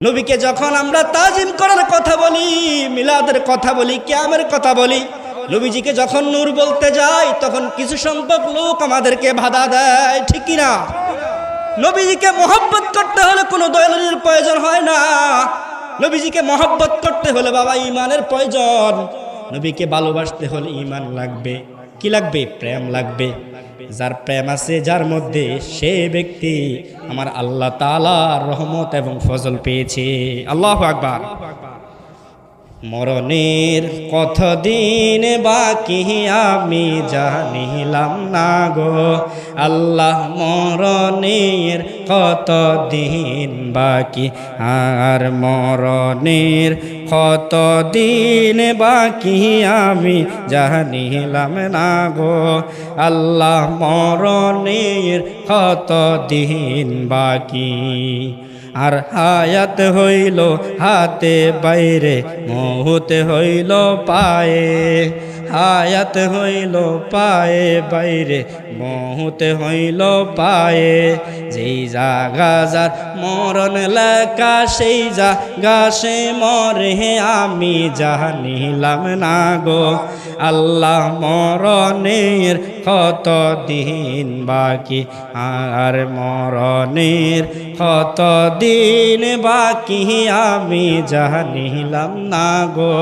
নবীকে যখন আমরা তাজিম করার কথা বলি, মিলাদের কথা বলি, ক্যামের কথা বলি, নবীজিকে যখন নূর বলতে যাই, তখন কিছু সংখ্যক লোক আমাদেরকে বাধা দেয়, ঠিক না নবীজিকে মহব্বত করতে হলে কোনো দয়ালের প্রয়োজন হয় না। নবীজিকে মহব্বত করতে হলে বাবা, ইমানের প্রয়োজন। নবীকে ভালোবাসতে হলে ইমান লাগবে। কি লাগবে? প্রেম লাগবে। যার প্রেম আছে, যার মধ্যে সে ব্যক্তি আমার আল্লাহ তালার রহমত এবং ফজল পেয়েছে। আল্লাহ আকবার। মরণের কত দিন বাকি আমি জানিলাম না গো। আল্লাহ মরণের কত দিন বাকি? আর মরণের কত দিন বাকি আমি জানিলাম না গো। আল্লাহ মরণের কত দিন বাকি? আর হায়াত হইল হাতে বাইরে মহুত হইল পায়ে। হায়াত হইল পায়ে বাইরে, মহুত হইল পায়ে। যেই জাগা যার মরণ লেখা, সেই জাগা সে মরে, আমি জানিলাম না গো। আল্লাহ মরণের কত দিন বাকি, আর মরণের কত দিন বাকি, আমি জানিলাম না গো।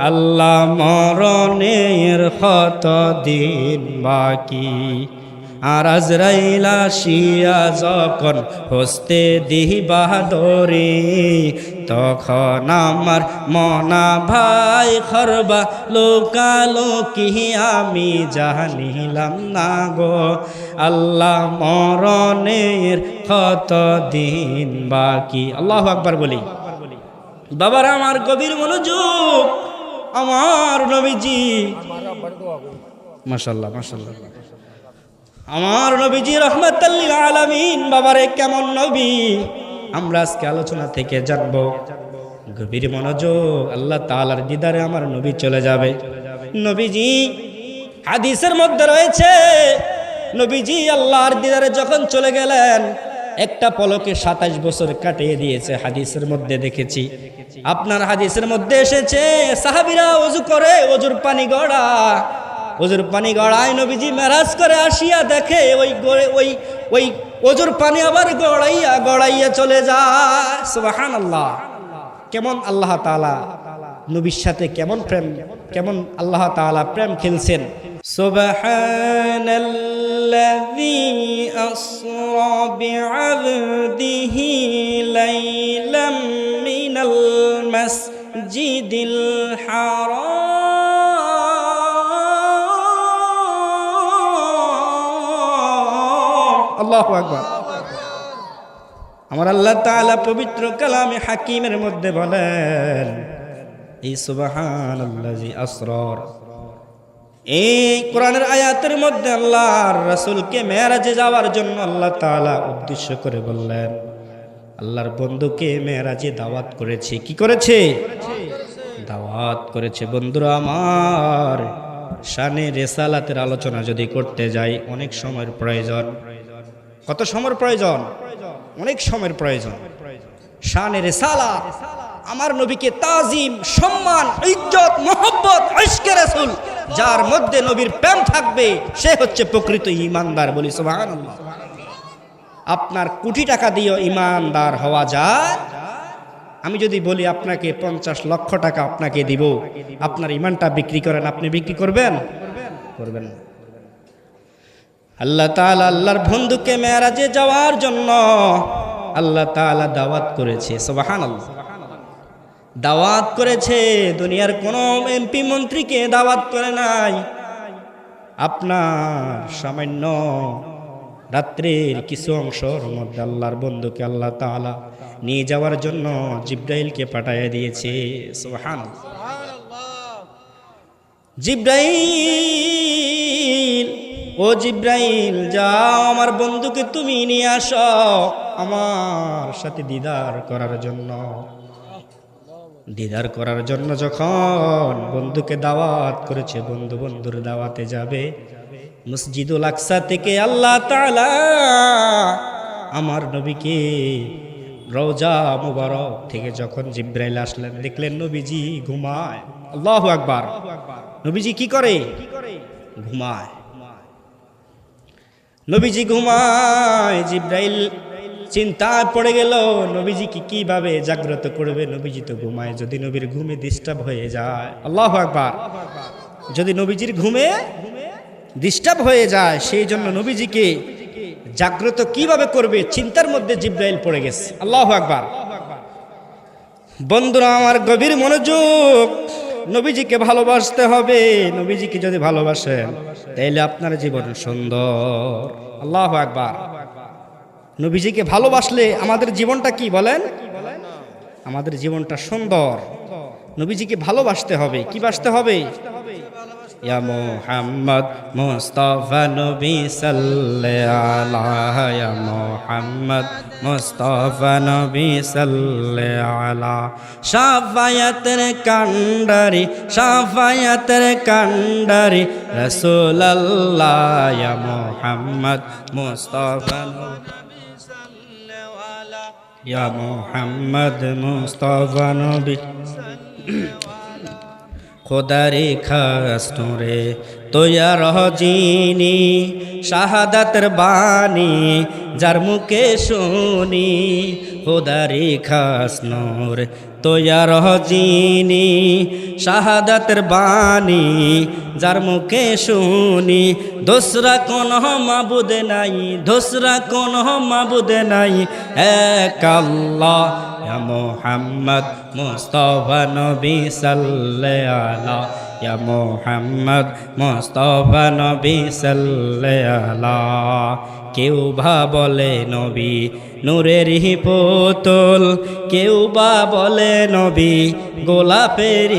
আল্লাহ মরণের কত দিন বাকি? আর আজরাইলা শিয়া যখন হস্তে দিবা দরে তখন আমার মনা ভাই খরবা লোকালোকি আমি জানিলাম না গো? আল্লাহ মরণের কত দিন বাকি? আল্লাহ আকবার বলি। বাবার আমার গভীর মনোযোগ আমার নবীজি। মাসাল্লাহ মাসাল্লাহ আমার নবীজি রহমতাল্লিল আলামিন, বাবারে কেমন নবী? আমরা আজকে আলোচনা থেকে জানব, গভীর মনোযোগ, আল্লাহ তালার দিদারে আমার নবী চলে যাবে। নবীজি হাদিসের মধ্যে রয়েছে, নবীজি আল্লাহর দিদারে যখন চলে গেলেন একটা পলকে সাতাশ বছর কাটিয়ে দিয়েছে হাদিসের মধ্যে দেখেছি। আপনার হাদিসের মধ্যে এসেছে, সাহাবিরা অজু করে অজুর পানি গড়া। ওজুর পানি গড়ায় নবীজি মেরাজ করে আসিয়া দেখে, ওই ওই ওই ওজুর পানি আবার গড়াইয়া গড়াইয়া চলে যায়। সুবাহান আল্লাহ কেমন আল্লাহ তালা নবীর সাথে কেমন প্রেম, কেমন আল্লাহ তাআলা প্রেম খেলছেন। সুবহানাল্লাযী আসরা বি'আবদিহি লাইলাম মিনাল মাসজিদিল হারাম আল্লাহু আকবার আমার আল্লাহ তাআলা পবিত্র কালামে হাকিমের মধ্যে বলেন এই সুবহানাল্লাযী আসরার এই কোরআনের আয়াতের মধ্যে আল্লাহর রাসূলকে মেরাজে যাওয়ার জন্য আল্লাহ তাআলা উদ্দেশ্য করে বললেন, আল্লাহর বন্ধুকে মেরাজে দাওয়াত করেছে। কি করেছে? দাওয়াত করেছে। বন্ধুরা, আমার শানে রেসালাতের আলোচনা যদি করতে যাই, অনেক সময়ের প্রয়োজন। কত সময়ের প্রয়োজন? অনেক সময়ের প্রয়োজন। শানে রেসালাত, আমার নবীকে তাজিম, সম্মান, ইজ্জত, মোহব্বত ঐশকে রাসূল যার মধ্যে নবীর প্রেম থাকবে, সে হচ্ছে প্রকৃত ইমানদার বলি সুবহানাল্লাহ। আপনার কোটি টাকা দিয়েও ইমানদার হওয়া যায়? আমি যদি বলি আপনাকে পঞ্চাশ লক্ষ টাকা আপনাকে দিব, আপনার ইমানটা বিক্রি করেন, আপনি বিক্রি করবেন? করবেন আল্লাহ তাআলা আল্লাহর বন্ধুকে মেরাজে যাওয়ার জন্য আল্লাহ তাআলা দাওয়াত করেছে, সুবহানাল্লাহ। দাওয়াত করেছে, দুনিয়ার কোনো এমপি মন্ত্রীকে দাওয়াত করে নাই। আপনার সামান্য রাত্রের কিছু অংশর মধ্যে আল্লাহর বন্ধুকে আল্লাহ তাআলা নিয়ে যাওয়ার জন্য জিব্রাইলকে পাঠাইয়া দিয়েছে। সোহান জিব্রাইল, ও জিব্রাইল, যাও আমার বন্ধুকে তুমি নিয়ে আস আমার সাথে দিদার করার জন্য। দিদার করার জন্য যখন বন্ধুকে দাওয়াত করেছে, বন্ধু বন্ধুর দাওয়াতে যাবে। মসজিদুল আকসা থেকে আল্লাহ তাআলা আমার নবীকে রওজা মুবারক থেকে যখন জিব্রাইল আসলেন, দেখলেন নবীজি ঘুমায়। আল্লাহু আকবার। নবীজি কি করে? ঘুমায়। নবীজি ঘুমায়, জিব্রাইল চিন্তায় পড়ে গেল নবীজি কি কীভাবে জাগ্রত করবে? নবীজি তো ঘুমায়, যদি নবীর ঘুমে ডিস্টার্ব হয়ে যায়। আল্লাহ আকবার। যদি নবীজির ঘুমে ডিস্টার্ব হয়ে যায়, সেই জন্য নবীজিকে জাগ্রত কীভাবে করবে? চিন্তার মধ্যে জিব্রাইল পড়ে গেছে। আল্লাহ আকবার। বন্ধুরা, আমার গভীর মনোযোগ। নবীজিকে ভালোবাসতে হবে। নবীজিকে যদি ভালোবাসেন, তাইলে আপনার জীবন সুন্দর। আল্লাহ আকবার। নবীজিকে ভালোবাসলে আমাদের জীবনটা কি বলেন? আমাদের জীবনটা সুন্দর। নবীজিকে ভালোবাসতে হবে। কি বাসতে হবে? মোহাম্মদ মুস্তাফা নবী মোহাম্মদ মুস্তাফা নবী কান্ডারি, শাফায়াতের কান্ডারি মোহাম্মদ মুস্তাফা ইয়া মোহাম্মদ মুস্তাফা নবী। খোদারে খাস রে তোয়ার যিনি, শাহাদাতের বাণী যার মুখে শুনি। খোদারে খাস নোর, তোয়ার যিনি, শাহাদাতের বাণী যার মুখে শুনি। দোসরা কোন মাবুদ নাই, দোসরা কোন মাবুদ নাই। এক আল্লাহ ইয়া মোহাম্মদ মুস্তফা নবী সাল্লাল্লাহু, ইয়া মোহাম্মদ মুস্তফা নবী সাল্লাল্লাহু। কেউ ভা বলে নবী, নূরের পুতুল। কেউ বা বলে নবী, গোলাপের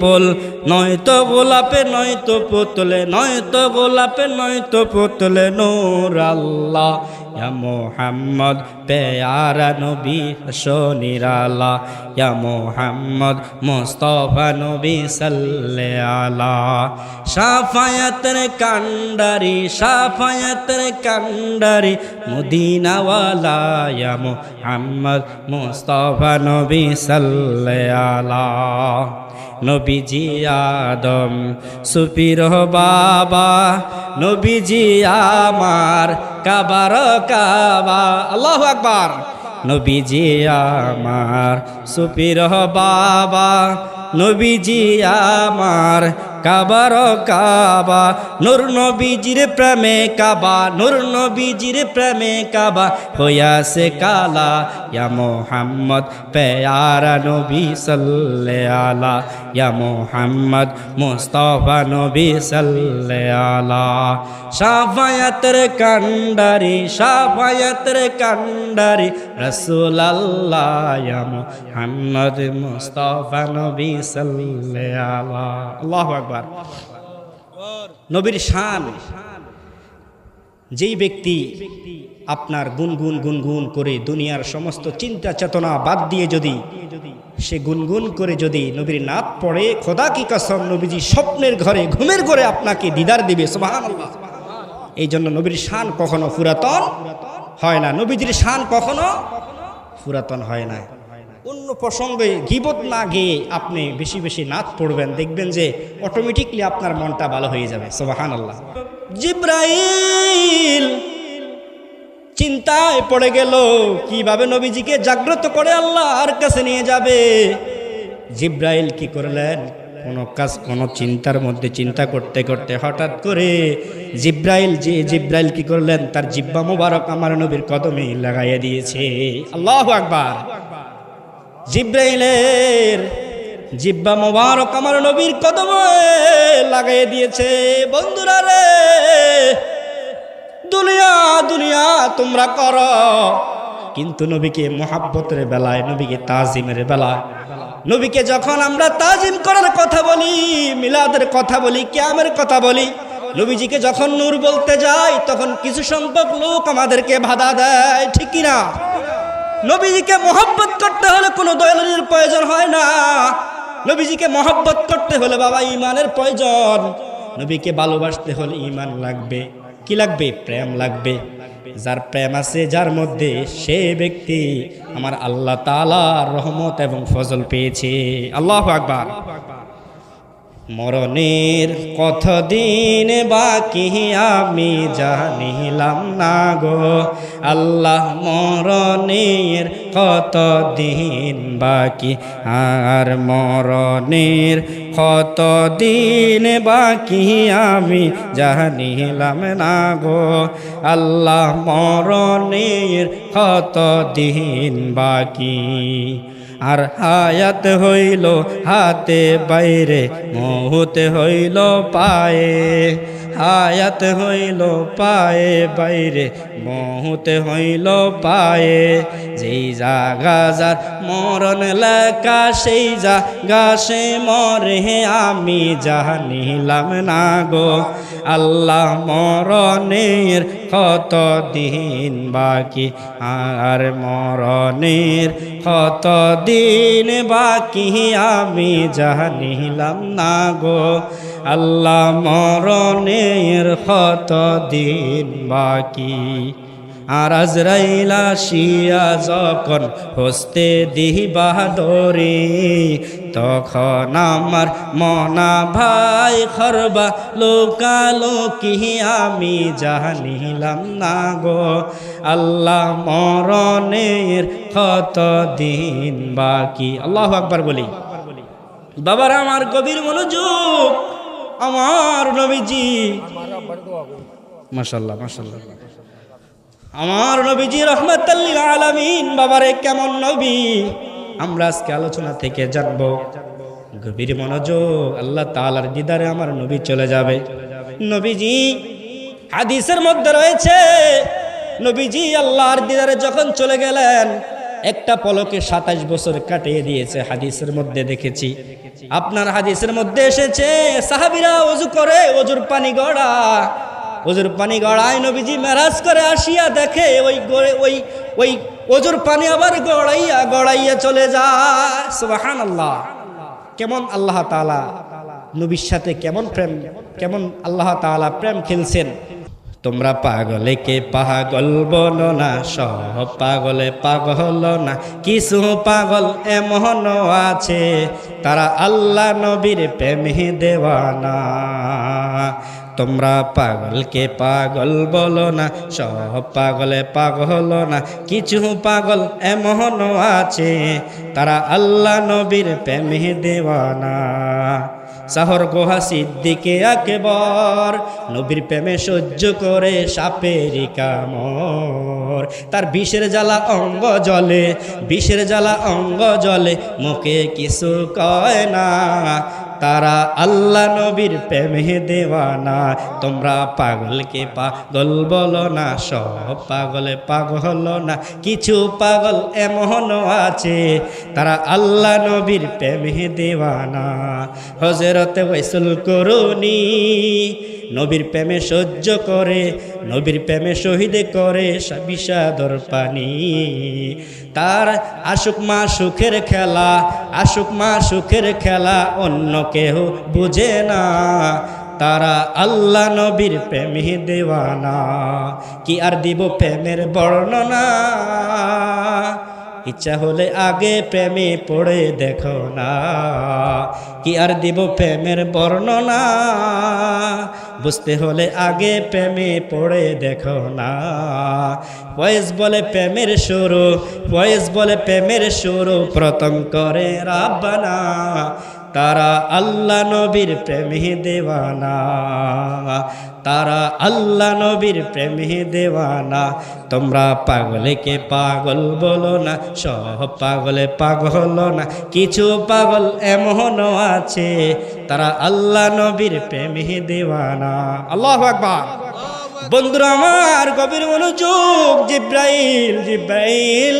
পোল নয়তো গোলাপে, নয়তো পুতুলে, নয়তো গোলাপে, নয়তো পুতুলে, নূর আল্লাহ। ইয়া মোহাম্মদ, পেয়ারা নবী শনিরালা। ইয়া মোহাম্মদ, মুস্তফা নবী সাল্লে আলা সাফায়াতের কান্ডারি সাফায়াতের কান্ডারি, মদিনাওয়ালা। ইয়া মোহাম্মদ, মুস্তফা নবী সাল্লে আলা নবীজি আদম সুপির বাবা। নবীজি আমার, কাবার কাবা। আল্লাহ আকবার। নবীজি আমার সুপির বাবা। নবীজি আমার, কাবার কাবা। নূর নবীজির প্রেমে কাবা, নূর নবীজির প্রেমে কাবা। হইয়াছে কালা, ইয়া মোহাম্মদ, পেয়ারা নবী সাল্লে আলা ইয়া মোহাম্মদ মুস্তফা নবী সাল্লে আলা। সাফায়াতের কান্ডারি সাফায়াতের কান্ডারি রসুল আল্লাহ ইয়া মোহাম্মদ মুস্তফা নবী সাল্লে আলা। আল্লাহু আকবার। নবীর শান, যেই ব্যক্তি আপনার গুনগুন গুনগুন করে দুনিয়ার সমস্ত চিন্তা চেতনা বাদ দিয়ে যদি সে গুনগুন করে যদি নবীর নাত পড়ে, খোদা কি কসম, নবীজি স্বপ্নের ঘরে, ঘুমের ঘরে আপনাকে দিদার দিবে এই জন্য নবীর শান কখনো পুরাতন হয় না। নবীজির শান কখনো পুরাতন হয় না। অন্য প্রসঙ্গে গিবত না গিয়ে আপনি বেশি বেশি নাচ পড়বেন, দেখবেন যে অটোমেটিকলি আপনার মনটা ভালো হয়ে যাবে সোবাহান আল্লাহ জিব্রাইল চিন্তায় পড়ে গেল, কীভাবে নবীজিকে জাগ্রত করে আল্লাহ আর কাছে নিয়ে যাবে? জিব্রাইল কি করলেন? কোনো কাজ, কোনো চিন্তার মধ্যে চিন্তা করতে করতে হঠাৎ করে জিব্রাইল, যে জিব্রাইল কি করলেন? তার জিব্বা মোবারক আমার নবীর কদমে লাগাইয়া দিয়েছে। আল্লাহ আকবার। জিব্রাইলের জিব্বা মোবারক আমার নবীর কদমে লাগাই দিয়েছে। বন্ধুরা রে দুনিয়া দুনিয়া তোমরা করো। কিন্তু নবীকে মোহাব্বতের বেলায়, নবীকে তাজিমের বেলায়, নবীকে যখন আমরা তাজিম করার কথা বলি, মিলাদের কথা বলি, ক্যামের কথা বলি, নবীজিকে যখন নূর বলতে যাই, তখন কিছু সংখ্যক লোক আমাদেরকে বাধা দেয়, ঠিক না নবীজিকে মহব্বত করতে হলে কোনো দয়ালের প্রয়োজন হয় না। নবীজিকে মহব্বত করতে হলে বাবা, ইমানের প্রয়োজন। নবীকে ভালোবাসতে হলে ইমান লাগবে। কি লাগবে? প্রেম লাগবে। যার প্রেম আছে, যার মধ্যে সে ব্যক্তি আমার আল্লাহ তালার রহমত এবং ফজল পেয়েছে। আল্লাহ আকবার। মরণের কত দিন বাকি আমি জানিলাম না গো। আল্লাহ, মরণের কত দিন বাকি? আর মরণের কত দিন বাকি আমি জানিলাম না গো। আল্লাহ, মরণের কত দিন বাকি? আর হায়াত হইল হাতে বাইরে মহুত হইল পায়ে। হায়াত হইল পায়ে, বাইরে মহুত হইল পায়ে। যেই জাগা যার মরণ লেখা, সেই জাগা সে মরে আমি জানিলাম না গো। আল্লাহ মরণের কত দিন বাকি, আর মরণের কত দিন বাকি, আমি জানিলাম না গো। আল্লাহ মরণের কত দিন বাকি। আর আজরাইলা শিয়া যখন হস্তে দিবা দরে তখন আমার মনা ভাই খরবা লোকালো কি আমি জানিলাম না গো। আল্লাহ মরণের কত দিন বাকি। আল্লাহ আকবার বলি। বাবার, আমার গভীর মনোযোগ আমার নবীজি। মাসাল্লাহ মাসাল্লাহ আমার নবীজি রহমতাল্লিল আলামিন, বাবারে কেমন নবী? আমরা আজকে আলোচনা থেকে জানব, গভীর মনোযোগ আল্লাহ তালার দিদারে আমার নবী চলে যাবে। নবীজি হাদিসের মধ্যে রয়েছে, নবীজি আল্লাহর দিদারে যখন চলে গেলেন একটা পলকে সাতাশ বছর কাটিয়ে দিয়েছে হাদিসের মধ্যে দেখেছি। আপনার হাদিসের মধ্যে এসেছে, সাহাবিরা অজু করে, অজুর পানি গড়া। অজুর পানি গড়ায় নবীজি মেরাজ করে আসিয়া দেখে, ওই ওই ওই অজুর পানি আবার গড়াইয়া গড়াইয়া চলে যায়। সুবাহান আল্লাহ কেমন আল্লাহ তালা নবীর সাথে কেমন প্রেম, কেমন আল্লাহ তালা প্রেম খেলছেন। তোমরা পাগলে কে পাগল বলো না সব পাগলে পাগল না। কিছু পাগল এমন আছে, তারা আল্লাহ নবীর প্রেমে দেওয়ানা। তোমরা পাগলকে পাগল বলো না সব পাগলে পাগল না। কিছু পাগল এমন আছে, তারা আল্লাহ নবীর প্রেমে দেওয়ানা। সাহর গোহা সিদ্দিকে আকবর। নবীর প্রেমে সহ্য করে সাপের কামর তার বিষের জ্বালা অঙ্গ জলে, বিষের জ্বালা অঙ্গ জলে, মুখে কিছু কয় না। তারা আল্লাহ নবীর প্রেমে দেওয়ানা। তোমরা পাগলকে পাগল বলো না, সব পাগলে পাগল না, কিছু পাগল এমন আছে। তারা আল্লাহ নবীর প্রেমে দেওয়ানা। হজরতে ওয়াইসুল করুনি নবীর প্রেমে সহ্য করে, নবীর প্রেমে শহীদ করে বিষাদর পানি। তার আশুক মা সুখের খেলা আশুক মা সুখের খেলা, অন্য কেহ বুঝে না। তারা আল্লাহ নবীর প্রেমে দেওয়ানা, কি আর দিব প্রেমের বর্ণনা? ইচ্ছা হলে আগে প্রেমে পড়ে দেখো না। কি আর দিব প্রেমের বর্ণনা? বুঝতে হলে আগে প্রেমে পড়ে দেখো না। বয়স বলে প্রেমের শুরু, বয়স বলে প্রেমের শুরু, প্রথম করে রাব্বানা। তারা আল্লাহ নবীর প্রেমে দেওয়ানা। তারা আল্লাহ নবীর প্রেমে দেওয়ানা। তোমরা পাগলেকে পাগল বলো না, সব পাগলে পাগল না, কিছু পাগল এমনও আছে, তারা আল্লাহ নবীর প্রেমে দেওয়ানা। আল্লাহ আকবার। বন্ধুরা, আমার গভীর মনোযোগ জিব্রাইল জিব্রাইল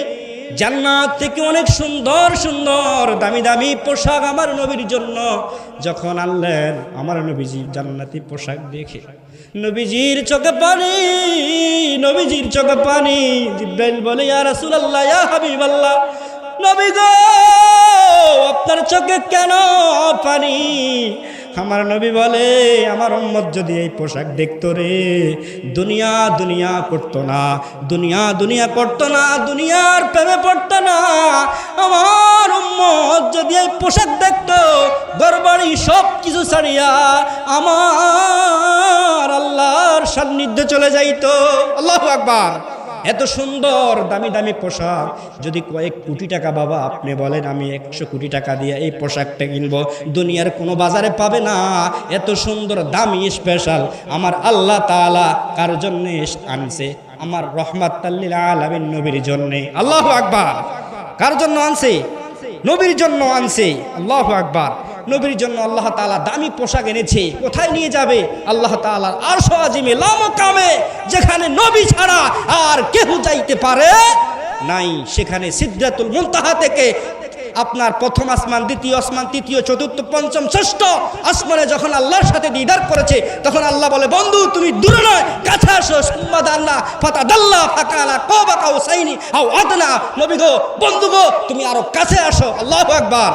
জান্নাত থেকে অনেক সুন্দর সুন্দর, দামি দামি পোশাক আমার নবীর জন্য। যখন আনলেন, আমার নবীজি জান্নাতি পোশাক দেখে নবীজির চোখে পানি, নবীজির চোখে পানি। জিব্রাইল বলে, ইয়া রাসূলুল্লাহ, ইয়া হাবিবাল্লাহ, নবী গো, আপনার চোখে কেন পানি? আমার নবী বলে, আমার উম্মত যদি এই পোশাক দেখতো রে, দুনিয়া দুনিয়া করতো না, দুনিয়া দুনিয়া করতো না, দুনিয়ার প্রেমে পড়তো না। আমার উম্মত যদি এই পোশাক দেখতো দরবারি সব কিছু ছাড়িয়া আমার আল্লাহর সান্নিধ্যে চলে যাইতো। আল্লাহ আকবার। এত সুন্দর দামি দামি পোশাক। যদি কয়েক কোটি টাকা বাবা, আপনি বলেন আমি একশো কোটি টাকা দিয়ে এই পোশাকটা কিনবো, দুনিয়ার কোনো বাজারে পাবে না। এত সুন্দর, দামি স্পেশাল আমার আল্লাহ তাআলা কার জন্য আনছে? আমার রহমাত তাল্লিল আলামিন নবীর জন্যে। আল্লাহ আকবার। কার জন্য আনছে? নবীর জন্য আনছে। আল্লাহ আকবার। নবীর জন্য আল্লাহ তালা দামি পোশাক এনেছে। কোথায় নিয়ে যাবে? আল্লাহ তালার আর আজিমে লামকামে যেখানে নবী ছাড়া আর কেহ যাইতে পারে নাই। সেখানে সিদ্ধাতুল মুন্তাহা থেকে আপনার প্রথম আসমান, দ্বিতীয় আসমান, তৃতীয়, চতুর্থ, পঞ্চম, ষষ্ঠ আসমানে যখন আল্লাহর সাথে দিদার করেছে, তখন আল্লাহ বলে, বন্ধু, তুমি দূরে নয়, কাছে আসো, সুম্মা দাল্লা ফাতা দাল্লা ফাকালা কবা কাউ সাইনি হাও আদনা। নবী গো, বন্ধু গো, তুমি আরও কাছে আসো, আল্লাহু আকবার।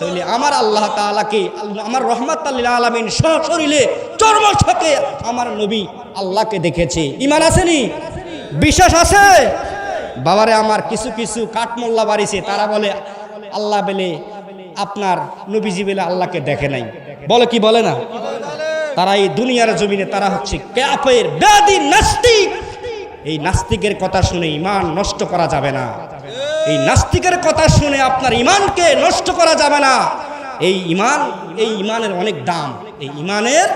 তাহলে আমার আল্লাহ তাআলাকে আমার রহমাত আল্লাহ আলামিন সশরীরে চর্মছকে আমার নবী আল্লাহকে দেখেছে। ইমান আসেনি? বিশ্বাস আছে? বাবারে, আমার কিছু কিছু কাঠমোল্লা বাড়িছে, তারা বলে আল্লাহ বেলে আপনার নবীজি বেলে আল্লাহকে দেখে নাই। বলে কি বলে না? তারা এই দুনিয়ার জমিনে তারা হচ্ছে ক্যাপের ব্যাধি নাস্তিক। এই নাস্তিকের কথা শুনে ইমান নষ্ট করা যাবে না। এই নাস্তিকের কথা শুনে আপনার ইমানকে নষ্ট করা যাবে না। এই ইমান এই ইমানের অনেক দাম। এই ইমানের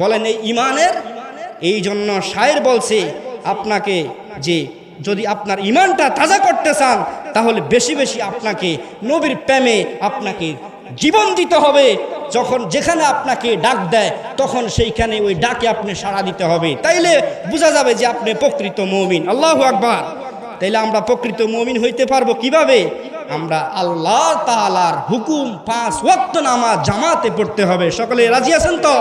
বলেন এই ইমানের এই জন্য শায়ের বলছে, আপনাকে যে যদি আপনার ইমানটা তাজা করতে চান তাহলে বেশি বেশি আপনাকে নবীর প্রেমে আপনাকে জীবন দিতে হবে। যখন যেখানে আপনাকে ডাক দেয়, তখন সেইখানে ওই ডাকে আপনি সাড়া দিতে হবে। তাইলে বোঝা যাবে যে আপনি প্রকৃত মমিন। আল্লাহ আকবার। তাইলে আমরা প্রকৃত মমিন হইতে পারব কীভাবে? আমরা আল্লাহ তাআলার হুকুম, পাঁচ ওয়াক্ত নামাজ জামাতে পড়তে হবে। সকলে রাজি আছেন তো?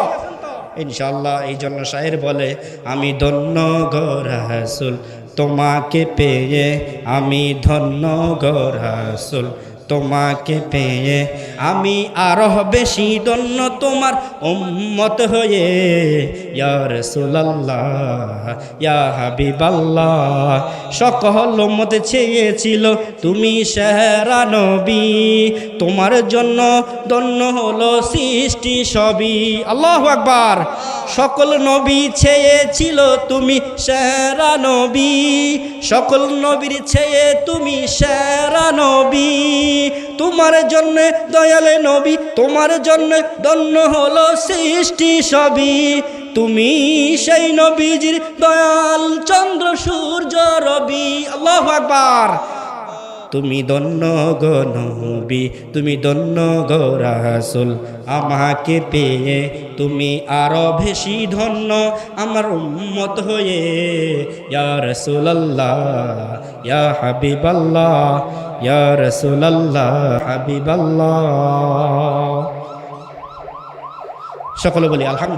ইনশাল্লাহ এই জন্য শাহের বলে, আমি ধন্য গরাসুল তোমাকে পেয়ে আমি ধন্য গরাসুল তোমাকে পেয়ে আমি আরও বেশি ধন্য তোমার উম্মত হয়ে। ইয়া রাসূলুল্লাহ, ইয়া হাবিবাল্লাহ, সকল উম্মত চেয়েছিল তুমি সেহরা নবী। তোমার জন্য ধন্য হলো সৃষ্টি সবই। আল্লাহু আকবার। সকল নবী চেয়েছিল তুমি সেরা নবী। সকল নবীর চেয়ে তুমি সেরা নবী। তোমার জন্য দয়ালে নবী, তোমার জন্য দন্য হলো সৃষ্টি সবই। তুমি সেই নবীজির দয়াল চন্দ্র, সূর্য, রবি, আল্লাহ আকবার। তুমি দন্য গো তুমি দন্য গো রাসুল, আমাকে পেয়ে তুমি আরও বেশি ধন্য আমার উম্মত হয়ে। ইয়া রাসূলুল্লাহ, ইয়া হাবিবাল্লাহ ইয়া রাসূলুল্লাহ হাবিবাল্লাহ। সকলে বলি আলহামদুলিল্লাহ।